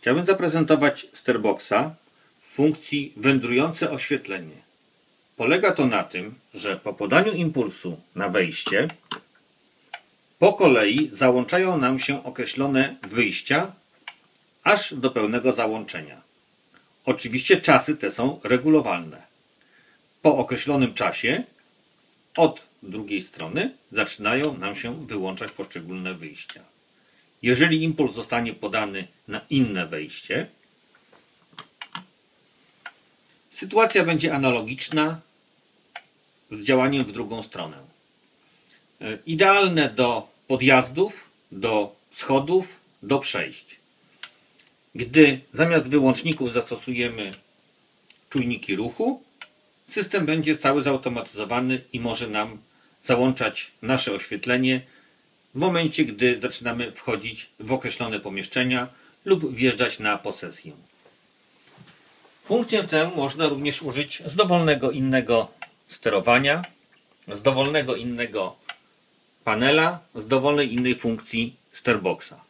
Chciałbym zaprezentować Starboxa w funkcji wędrujące oświetlenie. Polega to na tym, że po podaniu impulsu na wejście po kolei załączają nam się określone wyjścia aż do pełnego załączenia. Oczywiście czasy te są regulowalne. Po określonym czasie od drugiej strony zaczynają nam się wyłączać poszczególne wyjścia. Jeżeli impuls zostanie podany na inne wejście, sytuacja będzie analogiczna z działaniem w drugą stronę. E, Idealne do podjazdów, do schodów, do przejść. Gdy zamiast wyłączników zastosujemy czujniki ruchu, system będzie cały zautomatyzowany i może nam załączać nasze oświetlenie w momencie, gdy zaczynamy wchodzić w określone pomieszczenia lub wjeżdżać na posesję. Funkcję tę można również użyć z dowolnego innego sterowania, z dowolnego innego panela, z dowolnej innej funkcji Starboxa.